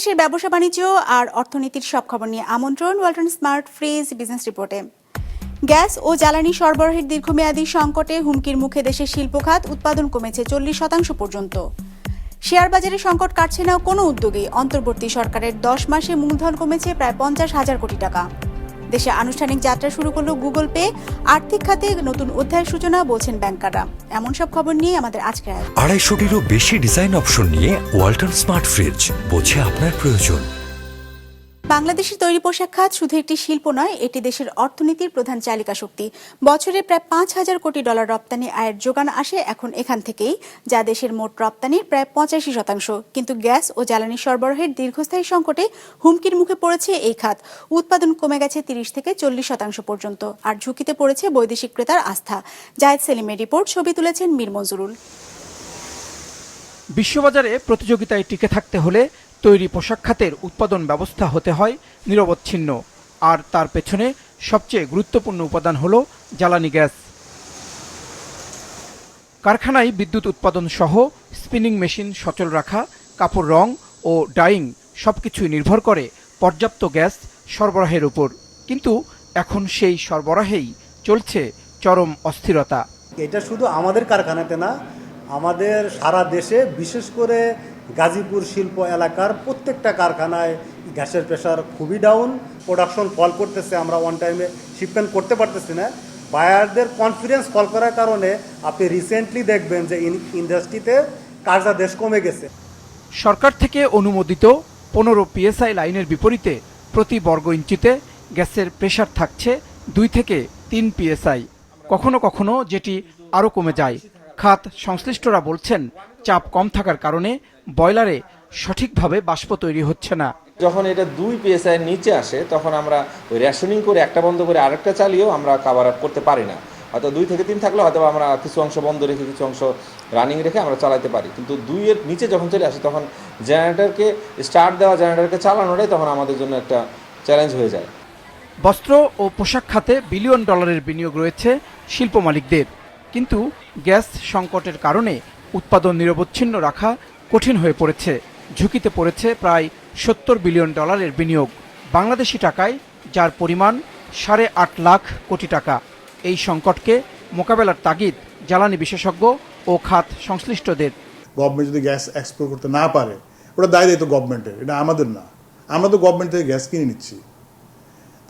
দেশ বিদেশের ব্যবসা বাণিজ্য আর অর্থনীতির সব খবর নিয়ে আমন্ত্রণ ওয়ালটন স্মার্ট ফ্রিজ বিজনেস রিপোর্টে। গ্যাস ও জ্বালানি সরবরাহের দীর্ঘমেয়াদী সংকটে হুমকির মুখে দেশের শিল্পখাত উৎপাদন কমেছে চল্লিশ শতাংশ পর্যন্ত। শেয়ার বাজারে সংকট কাটছে না কোনো উদ্যোগেই। অন্তর্বর্তী সরকারের দশ মাসে মূলধন কমেছে প্রায় পঞ্চাশ হাজার কোটি টাকা। দেশে আনুষ্ঠানিক যাত্রা শুরু করল গুগল পে। আর্থিক খাতে নতুন অধ্যায়ের সূচনা বলছেন ব্যাংকাররা। এমন সব খবর নিয়ে আমাদের আয়োজন। আড়াইশোটিরও বেশি ডিজাইন অপশন নিয়ে ওয়ালটন স্মার্ট ফ্রিজ বোঝে আপনার প্রয়োজন। বাংলাদেশের তৈরি পোশাক খাত শুধু একটি শিল্প নয়, এটি দেশের অর্থনীতির প্রধান চালিকা শক্তি। বছরে প্রায় পাঁচ হাজার কোটি ডলার রপ্তানি আয়ের যোগান আসে এখন এখান থেকেই, যা দেশের মোট রপ্তানির প্রায় পঁচাশি শতাংশ। কিন্তু গ্যাস ও জ্বালানি সরবরাহের দীর্ঘস্থায়ী সংকটে হুমকির মুখে পড়েছে এই খাত। উৎপাদন কমে গেছে তিরিশ থেকে চল্লিশ শতাংশ পর্যন্ত, আর ঝুঁকিতে পড়েছে বৈদেশিক ক্রেতার আস্থা। জায়েদ সেলিমের রিপোর্ট, ছবি তুলেছেন মীর মজুরুল বিশ্ববাজারে প্রতিযোগিতায় টিকে থাকতে হলে তৈরি পোশাক খাতের উৎপাদন ব্যবস্থা হতে হয় নিরবচ্ছিন্ন। আর তার পেছনে সবচেয়ে গুরুত্বপূর্ণ উপাদান হল জ্বালানি গ্যাস। কারখানায় বিদ্যুৎ উৎপাদন সহ স্পিনিং মেশিন সচল রাখা, কাপড় রং ও ডাইং সব কিছুই নির্ভর করে পর্যাপ্ত গ্যাস সরবরাহের উপর। কিন্তু এখন সেই সরবরাহেই চলছে চরম অস্থিরতা। এটা শুধু আমাদের কারখানাতে না, আমাদের সারা দেশে বিশেষ করে গাজীপুর শিল্প এলাকার প্রত্যেকটা কারখানায় গ্যাসের প্রেশার খুবই ডাউন প্রোডাকশন ফল করতেছে, আমরা ওয়ান টাইমে শিপমেন্ট করতে পারতেছি না। বায়ারদের কনফিডেন্স ফল করার কারণে আপনি রিসেন্টলি দেখবেন যে ইন্ডাস্ট্রিতে কার্যাদেশ কমে গেছে। সরকার থেকে অনুমোদিত পনেরো পিএসআই লাইনের বিপরীতে প্রতি বর্গ ইঞ্চিতে গ্যাসের প্রেশার থাকছে দুই থেকে তিন পিএসআই কখনো কখনো যেটি আরও কমে যায়। খাত সংশ্লিষ্টরা বলছেন, চাপ কম থাকার কারণে বয়লারে সঠিকভাবে বাষ্প তৈরি হচ্ছে না। যখন এটা দুই পিএসআই নিচে আসে তখন আমরা ওই রেশনিং করে একটা বন্ধ করে আরেকটা চালিয়েও আমরা কাভার আপ করতে পারি না। হয়তো দুই থেকে তিন থাকলে হয়তো আমরা কিছু অংশ বন্ধ রেখে কিছু অংশ রানিং রেখে আমরা চালাতে পারি। কিন্তু দুইয়ের নিচে যখন চলে আসে তখন জেনারেটরকে স্টার্ট দেওয়া জেনারেটরকে চালানোটাই তখন আমাদের জন্য একটা চ্যালেঞ্জ হয়ে যায়। বস্ত্র ও পোশাক খাতে বিলিয়ন ডলারের বিনিয়োগ রয়েছে শিল্প মালিকদের। কিন্তু গ্যাস সংকটের কারণে উৎপাদন নিরবচ্ছিন্ন রাখা কঠিন হয়ে পড়েছে, ঝুঁকিতে পড়েছে প্রায় সত্তর বিলিয়ন ডলারের বিনিয়োগ। বাংলাদেশি টাকায়, যার পরিমাণ সাড়ে আট লাখ কোটি টাকা। এই সংকটকে মোকাবেলার তাগিদ জ্বালানি বিশেষজ্ঞ ও খাত সংশ্লিষ্টদের। গভর্নমেন্ট যদি গ্যাস এক্সপোর্ট করতে না পারে, ওটা দায় দায়িত্ব গভর্নমেন্টের এটা আমাদের না। আমরা তো গভর্নমেন্ট থেকে গ্যাস কিনে নিচ্ছি।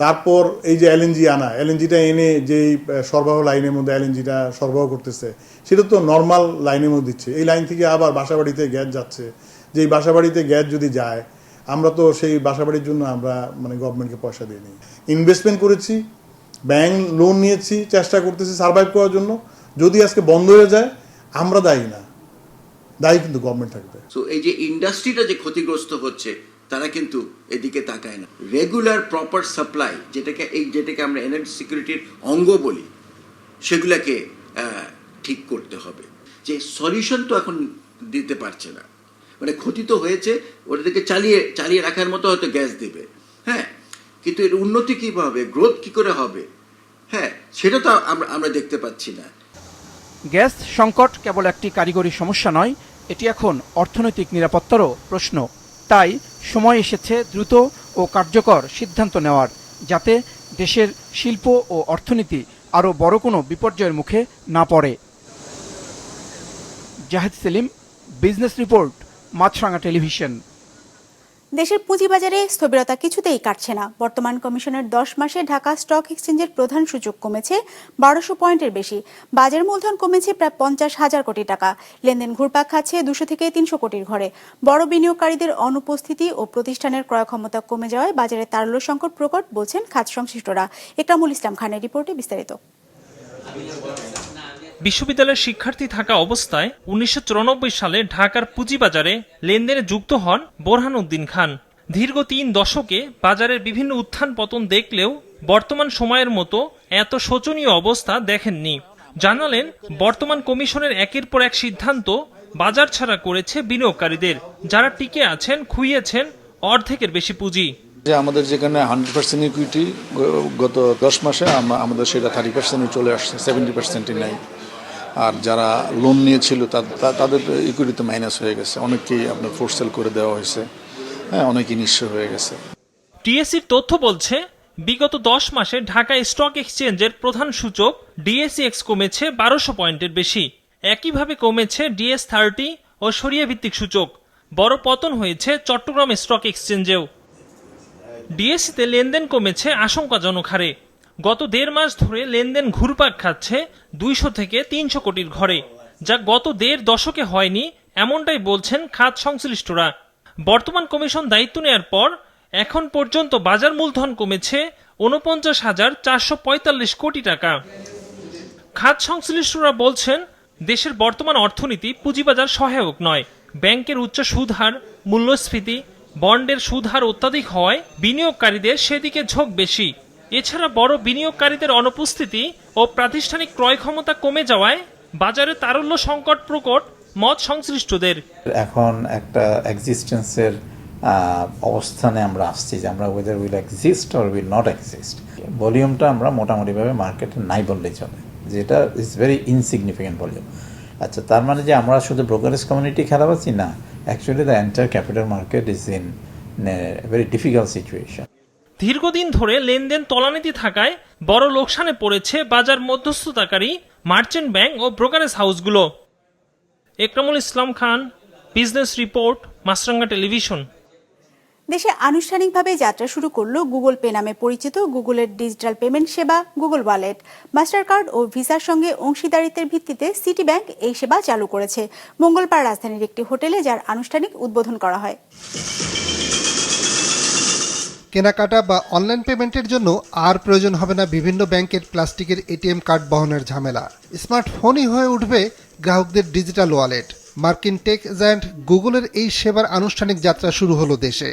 তারপর এই যে এলএনজি আনা এলএনজিটা এনে যেই সরবরাহ লাইনের মধ্যে এলএনজিটা সরবরাহ করতেছে, সেটা তো নর্মাল লাইনের মধ্যে দিচ্ছে। এই লাইন থেকে আবার বাসাবাড়িতে গ্যাস যাচ্ছে। যেই বাসাবাড়িতে গ্যাস যদি যায়, আমরা তো সেই বাসাবাড়ির জন্য আমরা মানে গভর্নমেন্টকে পয়সা দিয়ে নিই। ইনভেস্টমেন্ট করেছি ব্যাংক লোন নিয়েছি, চেষ্টা করতেছি সার্ভাইভ করার জন্য। যদি আজকে বন্ধ হয়ে যায়, আমরা দায়ী না। দায়ী কিন্তু গভর্নমেন্ট থাকবে। সো এই যে ইন্ডাস্ট্রিটা যে ক্ষতিগ্রস্ত হচ্ছে তারা কিন্তু এদিকে তাকায় না। রেগুলার প্রপার সাপ্লাই যেটাকে এই যেটাকে আমরা এনার্জি সিকিউরিটির অঙ্গ বলি, সেগুলাকে ঠিক করতে হবে। যে সলিউশন তো এখন দিতে পারছে না। মানে ক্ষতি তো হয়েছে ওটাকে চালিয়ে চালিয়ে রাখার মতো হয়তো গ্যাস দেবে। হ্যাঁ কিন্তু এর উন্নতি কীভাবে গ্রোথ কী করে হবে? হ্যাঁ সেটা তো আমরা আমরা দেখতে পাচ্ছি না। গ্যাস সংকট কেবল একটি কারিগরি সমস্যা নয়, এটি এখন অর্থনৈতিক নিরাপত্তারও প্রশ্ন। তাই সময় এসেছে দ্রুত ও কার্যকর সিদ্ধান্ত নেওয়ার, যাতে দেশের শিল্প ও অর্থনীতি আরও বড় কোনো বিপর্যয়ের মুখে না পড়ে। Zahed Selim, business report, Maasranga television. দেশের পুঁজিবাজারে স্থবিরতা কিছুতেই কাটছে না। বর্তমান কমিশনের দশ মাসে ঢাকা স্টক এক্সচেঞ্জের প্রধান সূচক কমেছে বারোশো পয়েন্টের বেশি। বাজার মূলধন কমেছে প্রায় পঞ্চাশ হাজার কোটি টাকা। লেনদেন ঘুরপাক খাচ্ছে দুশো থেকে তিনশো কোটির ঘরে। বড় বিনিয়োগকারীদের অনুপস্থিতি ও প্রতিষ্ঠানের ক্রয় ক্ষমতা কমে যাওয়ায় বাজারে তারল্য সংকট প্রকট বলছেন খাত সংশ্লিষ্টরা। একরামুল ইসলাম খানের রিপোর্টে বিস্তারিত। বিশ্ববিদ্যালয়ের শিক্ষার্থী থাকা অবস্থায় উনিশশো চুরানব্বই সালে ঢাকার পুঁজিবাজারে লেনদেনে যুক্ত হন বোরহান উদ্দিন খান। দীর্ঘ তিন দশকে বাজারের বিভিন্ন উত্থান পতন দেখলেও বর্তমান সময়ের মতো এত শোচনীয় অবস্থা দেখেননি। জানালেন, বর্তমান কমিশনের একের পর এক সিদ্ধান্ত বাজার ছাড়া করেছে বিনিয়োগকারীদের। যারা টিকে আছেন, খুইয়েছেন, অর্ধেকের বেশি পুঁজি। যে আমাদের যেখানে হান্ড্রেড পার্সেন্ট ইকুইটি গত দশ মাসে আমাদের সেটা থার্টি পার্সেন্টে চলে আসছে, সেভেন্টি পার্সেন্টই নাই। আর যারা লোন নিয়েছিল তাদের ইকুইটি তো মাইনাস হয়ে গেছে। অনেককেই আপনার ফোর্স সেল করে দেওয়া হয়েছে। হ্যাঁ অনেকই নিঃস্ব হয়ে গেছে। টিএসসির তথ্য বলছে, বিগত দশ মাসে ঢাকা স্টক এক্সচেঞ্জের প্রধান সূচক ডিএসইএক্স কমেছে বারোশো পয়েন্টের বেশি। একইভাবে কমেছে ডিএস থার্টি ও সরিয়া ভিত্তিক সূচক। বড় পতন হয়েছে চট্টগ্রাম স্টক এক্সচেঞ্জেও ডিএসসিতে লেনদেন কমেছে আশঙ্কাজনক হারে। গত দেড় মাস ধরে লেনদেন ঘুরপাক খাচ্ছে দুইশো থেকে তিনশো কোটির ঘরে, যা গত দেড় দশকে হয়নি, এমনটাই বলছেন খাত সংশ্লিষ্টরা। বর্তমান কমিশন দায়িত্ব নেয়ার পর, এখন পর্যন্ত বাজার মূলধন কমেছে উনপঞ্চাশ হাজার চারশো পঁয়তাল্লিশ কোটি টাকা। খাত সংশ্লিষ্টরা বলছেন, দেশের বর্তমান অর্থনীতি পুঁজিবাজার সহায়ক নয়। ব্যাংকের উচ্চ সুদহার, মূল্যস্ফীতি, বন্ডের সুদহার অত্যাধিক হওয়ায় বিনিয়োগকারীদের সেদিকে ঝোঁক বেশি। এছাড়া বড় বিনিয়োগকারীদের অনুপস্থিতি ও প্রাতিষ্ঠানিক ক্রয় ক্ষমতা কমে যাওয়ায় বাজারে তারল্য সংকট প্রকট মত সংশ্লিষ্টদের। এখন একটা এক্সিস্টেন্সের অবস্থানে আমরা আসছি যে আমরা weather will exist or will not exist ভলিউমটা আমরা মোটামুটিভাবে মার্কেটে নাই বললেই চলে, যেটা ইজ ভেরি ইনসিগনিফিকেন্ট ভলিউম আচ্ছা তার মানে যে আমরা শুধু ব্রোকারেজ কমিউনিটি খেলা পাচ্ছি না actually the entire capital market is in very difficult situation দীর্ঘদিন ধরে লেনদেন তলানিতে থাকায় বড় লোকসানে পড়েছে বাজার মধ্যস্থতাকারী মার্চেন্ট ব্যাংক ও brokerage হাউসগুলো। Ekramul Islam Khan, business report, Maasranga television. দেশে আনুষ্ঠানিকভাবে যাত্রা শুরু করল গুগল পে নামে পরিচিত গুগলের ডিজিটাল পেমেন্ট সেবা গুগল ওয়ালেট। মাস্টার কার্ড ও ভিসার সঙ্গে অংশীদারিত্বের ভিত্তিতে সিটি ব্যাংক এই সেবা চালু করেছে। মঙ্গলবার রাজধানীর একটি হোটেলে যার আনুষ্ঠানিক উদ্বোধন করা হয়। কেনাকাটা বা অনলাইন পেমেন্টের জন্য আর প্রয়োজন হবে না বিভিন্ন ব্যাংকের প্লাস্টিকের এটিএম কার্ড বহনের ঝামেলা। স্মার্টফোনই হয়ে উঠবে গ্রাহকদের ডিজিটাল ওয়ালেট। মার্কিন টেক জায়ান্ট গুগলের এই সেবার আনুষ্ঠানিক যাত্রা শুরু হলো দেশে।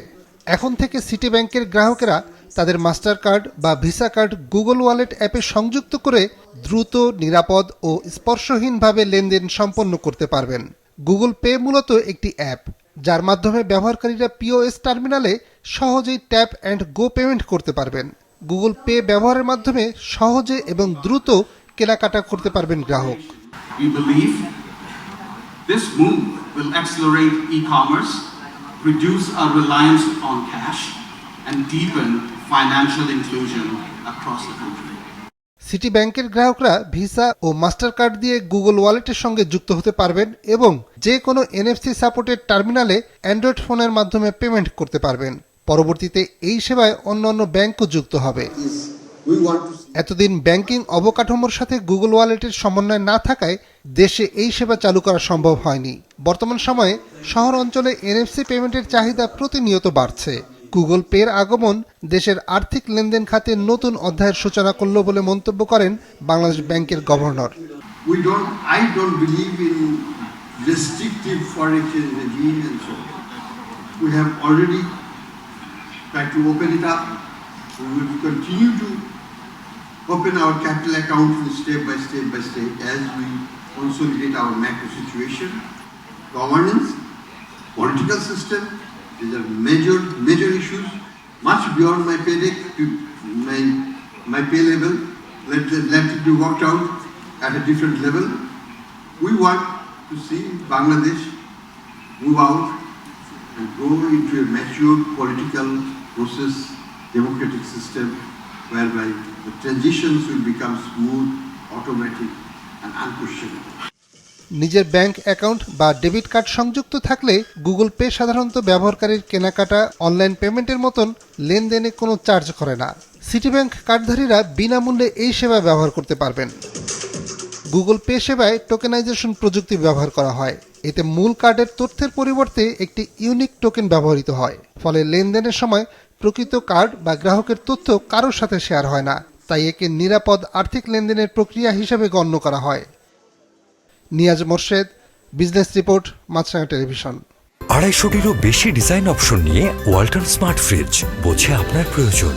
এখন থেকে সিটি ব্যাংকের গ্রাহকেরা তাদের মাস্টার কার্ড বা ভিসা কার্ড গুগল ওয়ালেট অ্যাপে সংযুক্ত করে দ্রুত, নিরাপদ ও স্পর্শহীনভাবে লেনদেন সম্পন্ন করতে পারবেন। গুগল পে মূলত একটি অ্যাপ। যার মাধ্যমে ব্যবহারকারীরা পিওএস টার্মিনালে সহজেই ট্যাপ অ্যান্ড গো পেমেন্ট করতে পারবেন গুগল পে ব্যবহারের মাধ্যমে সহজে এবং দ্রুত কেনাকাটা করতে পারবেন গ্রাহক and deepen. সিটি ব্যাংকের গ্রাহকরা ভিসা ও মাস্টার কার্ড দিয়ে গুগল ওয়ালেটের সঙ্গে যুক্ত হতে পারবেন এবং যে কোনো এনএফসি সাপোর্টেড টার্মিনালে অ্যান্ড্রয়েড ফোনের মাধ্যমে পেমেন্ট করতে পারবেন। পরবর্তীতে এই সেবায় অন্য অন্য ব্যাংকও যুক্ত হবে। এতদিন ব্যাংকিং অবকাঠামোর সাথে গুগল ওয়ালেটের সমন্বয় না থাকায় দেশে এই সেবা চালু করা সম্ভব হয়নি। বর্তমান সময়ে শহর অঞ্চলে এনএফসি পেমেন্টের চাহিদা প্রতিনিয়ত বাড়ছে। গুগল পের আগমন দেশের আর্থিক লেনদেন খাতে নতুন অধ্যায়ের সূচনা করল বলে মন্তব্য করেন বাংলাদেশ ব্যাংকের governor. Consolidate our macro situation, governance, political system, these are major, major issues, much beyond my pay my, my pay level. Let, let it be worked out at a different level. We want to see Bangladesh move out and go into a mature political process, democratic system, whereby the transitions will become smooth, automatic, and unquestionable. নিজের bank account বা debit card সংযুক্ত থাকলে Google pay সাধারণত ব্যবহারকারীর কেনাকাটা online পেমেন্টের মতন লেনদেনে কোনো চার্জ করে না। সিটি ব্যাংক কার্ডধারীরা বিনামূল্যে এই সেবা ব্যবহার করতে পারবেন। গুগল পে সেবায় টোকেনাইজেশন প্রযুক্তি ব্যবহার করা হয়। এতে মূল কার্ডের তথ্যের পরিবর্তে একটি ইউনিক টোকেন ব্যবহৃত হয়। ফলে লেনদেনের সময় প্রকৃত কার্ড বা গ্রাহকের তথ্য কারোর সাথে শেয়ার হয় না। তাই একে নিরাপদ আর্থিক লেনদেনের প্রক্রিয়া হিসেবে গণ্য করা হয়। Niaz Morshed, business report, Maasranga television. আড়াইশোটিরও বেশি ডিজাইন অপশন নিয়ে ওয়াল্টন স্মার্ট ফ্রিজ, বোঝে আপনার প্রয়োজন।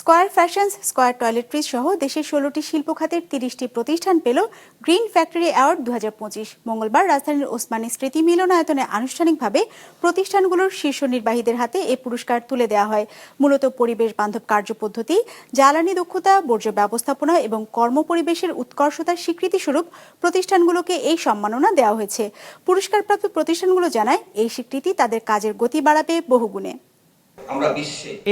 স্কয়ার ফ্যাশনস স্কয়ার টয়লেট্রিজ সহ দেশের ষোলোটি শিল্প খাতের তিরিশটি প্রতিষ্ঠান পেল গ্রিন ফ্যাক্টরি অ্যাওয়ার্ড দু হাজার পঁচিশ। মঙ্গলবার রাজধানীর ওসমানী স্মৃতি মিলনায়তনে আনুষ্ঠানিকভাবে প্রতিষ্ঠানগুলোর শীর্ষ নির্বাহীদের হাতে এ পুরস্কার তুলে দেওয়া হয়। মূলত পরিবেশ বান্ধব কার্যপদ্ধতি জ্বালানি দক্ষতা, বর্জ্য ব্যবস্থাপনা এবং কর্মপরিবেশের উৎকর্ষতার স্বীকৃতিস্বরূপ প্রতিষ্ঠানগুলোকে এই সম্মাননা দেওয়া হয়েছে। পুরস্কারপ্রাপ্ত প্রতিষ্ঠানগুলো জানায়, এই স্বীকৃতি তাদের কাজের গতি বাড়াবে বহুগুণে।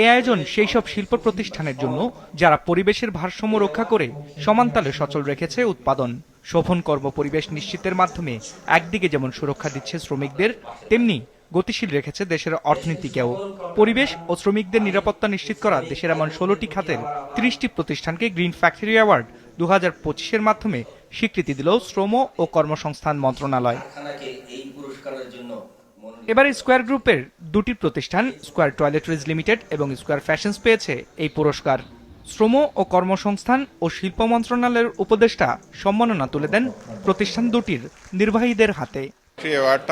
এই আয়োজন সেই সব শিল্প প্রতিষ্ঠানের জন্য যারা পরিবেশের ভারসাম্য রক্ষা করে সমানতালে সচল রেখেছে উৎপাদন। শোভন কর্ম পরিবেশ নিশ্চিতের মাধ্যমে একদিকে যেমন সুরক্ষা দিচ্ছে শ্রমিকদের তেমনি গতিশীল রেখেছে দেশের অর্থনীতিকেও। পরিবেশ ও শ্রমিকদের নিরাপত্তা নিশ্চিত করা দেশের এমন ষোলোটি খাতের ত্রিশটি প্রতিষ্ঠানকে গ্রিন ফ্যাক্টরি অ্যাওয়ার্ড দু হাজার পঁচিশের মাধ্যমে স্বীকৃতি দিল শ্রম ও কর্মসংস্থান মন্ত্রণালয়। এবারে স্কোয়ার গ্রুপের দুটি প্রতিষ্ঠান স্কোয়ার টয়লেটরিজ লিমিটেড এবং স্কোয়ার ফ্যাশনস পেয়েছে এই পুরস্কার। শ্রম ও কর্মসংস্থান ও শিল্প মন্ত্রণালয়ের উপদেষ্টা সম্মাননা তুলে দেন প্রতিষ্ঠান দুটির নির্বাহীদের হাতে।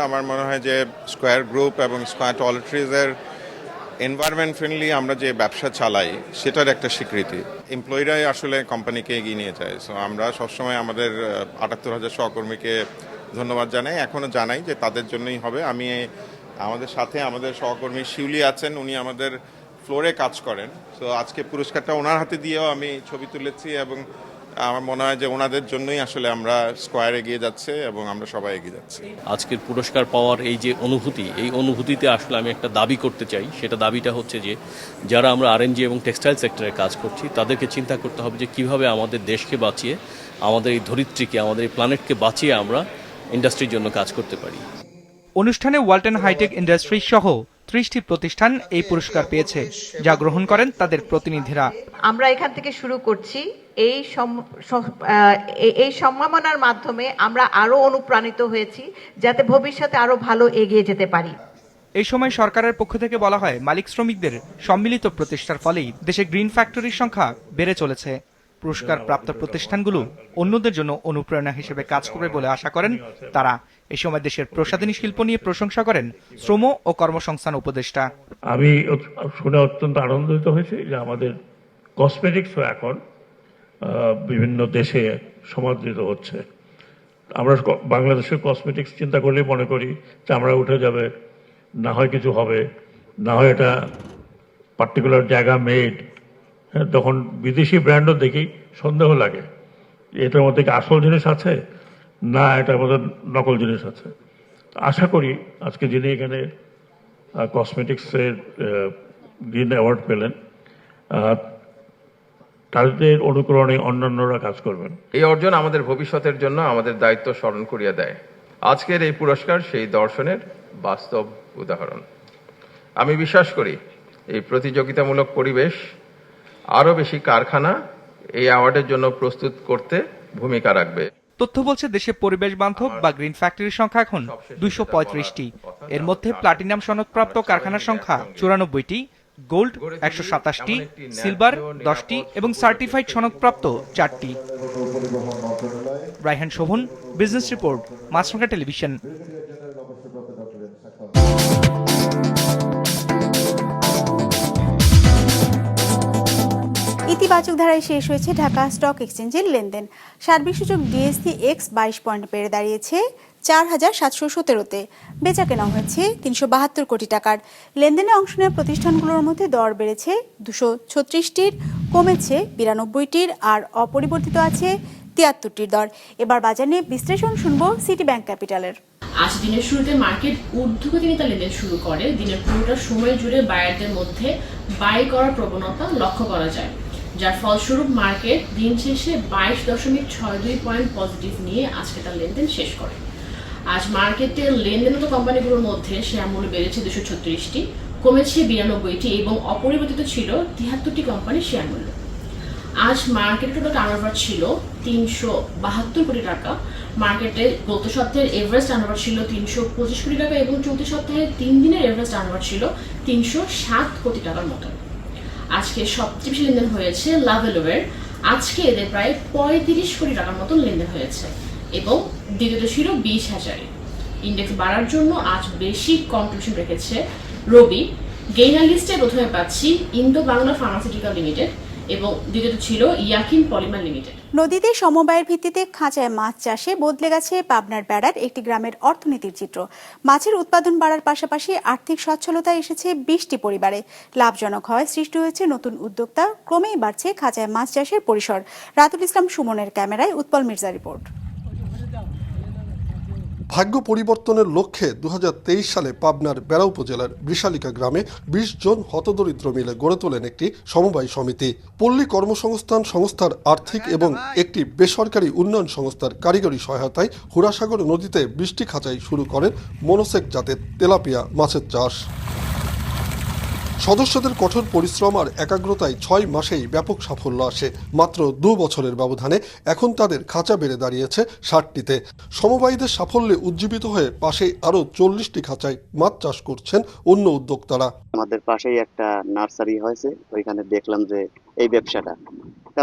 আমার মনে হয় যে স্কোয়ার গ্রুপ এবং স্কোয়ার টয়লেট্রিজের এনভায়রনমেন্ট ফ্রেন্ডলি আমরা যে ব্যবসা চালাই, সেটার একটা স্বীকৃতি। এমপ্লয়িরাই আসলে কোম্পানিকে এগিয়ে নিয়ে যায়। সো আমরা সবসময় আমাদের আটাত্তর হাজার সহকর্মীকে ধন্যবাদ জানাই। এখনও জানাই যে তাদের জন্যই হবে। আমি আমাদের সাথে আমাদের সহকর্মী শিউলি আছেন, উনি আমাদের ফ্লোরে কাজ করেন। তো আজকে পুরস্কারটা ওনার হাতে দিয়েও আমি ছবি তুলেছি এবং আমার মনে হয় যে ওনাদের জন্যই আসলে আমরা স্কোয়ার এগিয়ে যাচ্ছে এবং আমরা সবাই এগিয়ে যাচ্ছি। আজকের পুরস্কার পাওয়ার এই যে অনুভূতি, এই অনুভূতিতে আসলে আমি একটা দাবি করতে চাই। সেটা দাবিটা হচ্ছে যে, যারা আমরা আরএনজি এবং টেক্সটাইল সেক্টরে কাজ করছি, তাদেরকে চিন্তা করতে হবে যে কীভাবে আমাদের দেশকে বাঁচিয়ে, আমাদের এই ধরিত্রীকে, আমাদের এই প্ল্যানেটকে বাঁচিয়ে আমরা ইন্ডাস্ট্রির জন্য কাজ করতে পারি। অনুষ্ঠানে ওয়ালটন হাইটেক ইন্ডাস্ট্রি সহ ত্রিশটি প্রতিষ্ঠান এই পুরস্কার পেয়েছে যা গ্রহণ করেন তাদের প্রতিনিধিরা। আমরা এখান থেকে শুরু করছি। এই এই সম্ভাবনার মাধ্যমে আমরা আরও অনুপ্রাণিত হয়েছি যাতে ভবিষ্যতে আরও ভালো এগিয়ে যেতে পারি। এই সময় সরকারের পক্ষ থেকে বলা হয় মালিক শ্রমিকদের সম্মিলিত প্রচেষ্টার ফলেই দেশে গ্রিন ফ্যাক্টরির সংখ্যা বেড়ে চলেছে। পুরস্কার প্রাপ্ত প্রতিষ্ঠানগুলো অন্যদের জন্য অনুপ্রেরণা হিসেবে কাজ করবে বলে আশা করেন তারা। এই সময় দেশের প্রসাধনী শিল্প নিয়ে প্রশংসা করেন শ্রম ও কর্মসংস্থান উপদেষ্টা। আমি শুনে অত্যন্ত আনন্দিত হয়েছি যে আমাদের কসমেটিক্সও এখন বিভিন্ন দেশে সমাদৃত হচ্ছে। আমরা বাংলাদেশের কসমেটিক্স চিন্তা করলেই মনে করি চামড়া উঠে যাবে, না হয় কিছু হবে, না হয় এটা পার্টিকুলার জায়গা মেড হ্যাঁ তখন বিদেশি ব্র্যান্ডও দেখি সন্দেহ লাগে। এটার মধ্যে কি আসল জিনিস আছে? না, এটা মধ্যে নকল জিনিস আছে। আশা করি আজকে যিনি এখানে কসমেটিক্সের গ্রিন অ্যাওয়ার্ড পেলেন তাদের অনুকরণে অন্যান্যরা কাজ করবেন। এই অর্জন আমাদের ভবিষ্যতের জন্য আমাদের দায়িত্ব স্মরণ করিয়ে দেয়। আজকের এই পুরস্কার সেই দর্শনের বাস্তব উদাহরণ। আমি বিশ্বাস করি, এই প্রতিযোগিতামূলক পরিবেশ, আরও বেশি কারখানা এই অ্যাওয়ার্ডের জন্য প্রস্তুত করতে ভূমিকা রাখবে। তথ্য বলছে দেশে পরিবেশ বান্ধব বা গ্রিন ফ্যাক্টরির সংখ্যা এখন দুইশো পঁয়ত্রিশটি। এর মধ্যে প্লাটিনাম সনদপ্রাপ্ত কারখানার সংখ্যা চুরানব্বইটি গোল্ড একশো সাতাশটি সিলভার দশটি এবং সার্টিফাইড সনদপ্রাপ্ত চারটি। Raihan Shovon business report Maasranga television. ইতিবাচক ধারায় শেষ হয়েছে ঢাকা স্টক এক্সচেঞ্জের লেনদেন। সার্বিক সূচক ডিএসসি এক্স বাইশ পয়েন্ট বেড়ে দাঁড়িয়েছে চার হাজার সাতশো সতেরোতে। বেচা কেনা হয়েছে তিনশো বাহাত্তর কোটি টাকার। লেনদেনে অংশ নেওয়া প্রতিষ্ঠানগুলোর মধ্যে দর বেড়েছে দুশো ছত্রিশটির, কমেছে বিরানব্বইটির আর অপরিবর্তিত আছে তিয়াত্তরটির দর। এবার বাজার নিয়ে বিশ্লেষণ শুনব সিটি ব্যাংক ক্যাপিটালের। আজ দিনের শুরুতে মার্কেট ঊর্ধ্বগতিতে লেনদেন শুরু করে। দিনের পুরোটা সময় জুড়ে বায়ারদের মধ্যে বাই করার প্রবণতা লক্ষ্য করা যায়। যার ফলস্বরূপ মার্কেট দিন শেষে বাইশ দশমিক ছয় দুই পয়েন্ট পজিটিভ নিয়ে আজকে তার লেনদেন শেষ করে। আজ মার্কেটে লেনদেনরত কোম্পানিগুলোর মধ্যে শেয়ার মূল্য বেড়েছে দুশো ছত্রিশটি, কমেছে বিরানব্বইটি এবং অপরিবর্তিত ছিল তিয়াত্তরটি কোম্পানির শেয়ার মূল্য। আজ মার্কেটে টোটাল টার্নওভার ছিল তিনশো বাহাত্তর কোটি টাকা। মার্কেটে গত সপ্তাহের এভারেজ টার্নওভার ছিল তিনশো পঁচিশ কোটি টাকা এবং চলতি সপ্তাহে তিন দিনের এভারেজ টার্নওভার ছিল তিনশো সাত কোটি টাকার মতো। আজকে সবচেয়ে বেশি লেনদেন হয়েছে লাভেলোয়ের আজকে এদের প্রায় পঁয়ত্রিশ কোটি টাকার মতো লেনদেন হয়েছে এবং দ্বিতীয়ত ছিল বিশ হাজারে। ইন্ডেক্স বাড়ার জন্য আজ বেশি কন্ট্রিবিউশন রেখেছে রবি। গেইনার লিস্টে প্রথমে পাচ্ছি ইন্দো বাংলা ফার্মাসিউটিক্যাল লিমিটেড এবং দ্বিতীয়ত ছিল ইয়াকিন পলিমার লিমিটেড নদীতে সমবায়ের ভিত্তিতে খাঁচায় মাছ চাষে বদলে গেছে পাবনার বেড়ার একটি গ্রামের অর্থনীতির চিত্র। মাছের উৎপাদন বাড়ার পাশাপাশি আর্থিক সচ্ছলতা এসেছে বিশটি পরিবারে। লাভজনক হয় সৃষ্টি হয়েছে নতুন উদ্যোক্তা। ক্রমেই বাড়ছে খাঁচায় মাছ চাষের পরিসর। রাতুল ইসলাম সুমনের ক্যামেরায় উৎপল মির্জা রিপোর্ট। ভাগ্য পরিবর্তনের লক্ষ্যে দু হাজার তেইশ সালে পাবনার বেড়া উপজেলার বৃশালিকা গ্রামে বিশ জন হতদরিদ্র মিলে গড়ে তোলেন একটি সমবায় সমিতি। পল্লী কর্মসংস্থান সংস্থার আর্থিক এবং একটি বেসরকারি উন্নয়ন সংস্থার কারিগরি সহায়তায় হুরাসাগর নদীতে বৃষ্টি খাঁচাই শুরু করেন মনোসেক জাতের তেলাপিয়া মাছের চাষ। সদস্যদের কঠোর পরিশ্রম আর একাগ্রতায় ছয় মাসেই ব্যাপক সাফল্য আসে। মাত্র দু বছরের ব্যবধানে এখন তাদের খাঁচা বেড়ে দাঁড়িয়েছে ষাটটিতে। সমবায়ীদের সাফল্যে উজ্জীবিত হয়ে পাশেই আরও চল্লিশটি খাঁচায় মাছ চাষ করছেন অন্য উদ্যোক্তারা। আমাদের পাশেই একটা নার্সারি হয়েছে, ওইখানে দেখলাম যে এই ব্যবসাটা।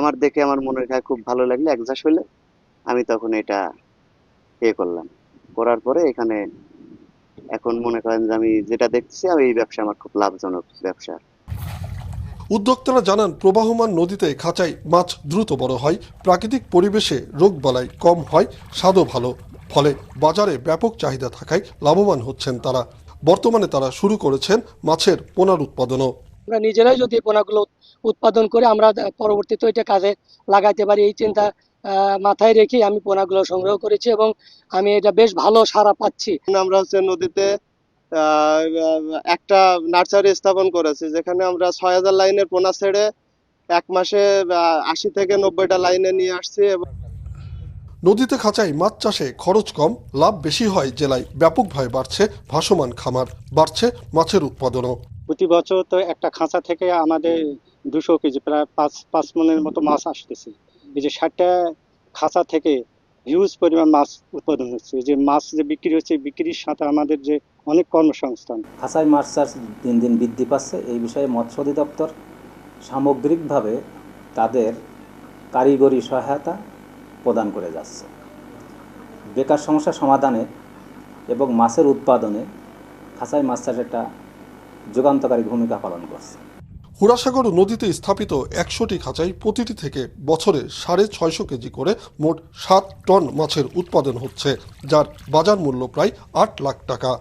আমার দেখে আমার মনের কাছে খুব ভালো লাগল, একজাস হলে আমি তখন এটা এ করলাম। করার পরে এখানে এখন মনে করেন যে আমি যেটা দেখছি আমি এই ব্যবসা আমার খুব লাভজনক ব্যবসা। উদ্যোক্তারা জানান প্রবাহমান নদীতে খাঁচায় মাছ দ্রুত বড় হয় প্রাকৃতিক পরিবেশে রোগ রোগবালাই কম হয় স্বাদও ভালো। ফলে বাজারে ব্যাপক চাহিদা থাকায় লাভবান হচ্ছেন তারা। বর্তমানে তারা শুরু করেছেন মাছের পোনার উৎপাদনও। আমরা নিজেরাই যদি পোনাগুলো উৎপাদন করে আমরা পরবর্তীতে ওইটা কাজে লাগাইতে পারি এই চিন্তা মাথায় রেখে আমি পোনাগুলো সংগ্রহ করেছি এবং আমি এটা বেশ ভালো সাড়া পাচ্ছি। আমরা হচ্ছে নদীতে একটা নার্সারি স্থাপন করেছি যেখানে আমরা ছয় হাজার লাইনের পোনা ছেড়ে এক মাসে আশি থেকে নব্বইটা লাইনে নিয়ে আসছি এবং নদীতে খাঁচায় মাছ চাষে খরচ কম লাভ বেশি হয় জেলায়। ব্যাপকভাবে বাড়ছে ভাসমান খামার বাড়ছে মাছের উৎপাদনও। প্রতি বছর তো একটা খাঁচা থেকে আমাদের দুশো কেজি প্রায় পাঁচ পাঁচ মনের মতো মাছ আসতেছে। এই যে ষাটটা খাঁচা থেকে হিউজ পরিমাণ মাছ উৎপাদন হচ্ছে। যে মাছ যে বিক্রি হচ্ছে বিক্রির সাথে আমাদের যে অনেক কর্মসংস্থান। খাঁচায় মাছ চাষ দিন দিন বৃদ্ধি পাচ্ছে। এই বিষয়ে মৎস্য অধিদপ্তর সামগ্রিকভাবে তাদের কারিগরি সহায়তা প্রদান করে যাচ্ছে। বেকার সমস্যা সমাধানে এবং মাছের উৎপাদনে খাঁচায় মাছ চাষ একটা যুগান্তকারী ভূমিকা পালন করছে। হুরাসাগর নদীতে স্থাপিত একশোটি খাঁচাই প্রতিটি থেকে বছরে সাড়ে ছয়শো কেজি করে মোট সাত টন মাছের উৎপাদন হচ্ছে, যার বাজার মূল্য প্রায় আট লাখ টাকা।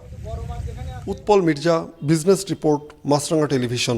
Utpal Mirza, business report Maasranga television.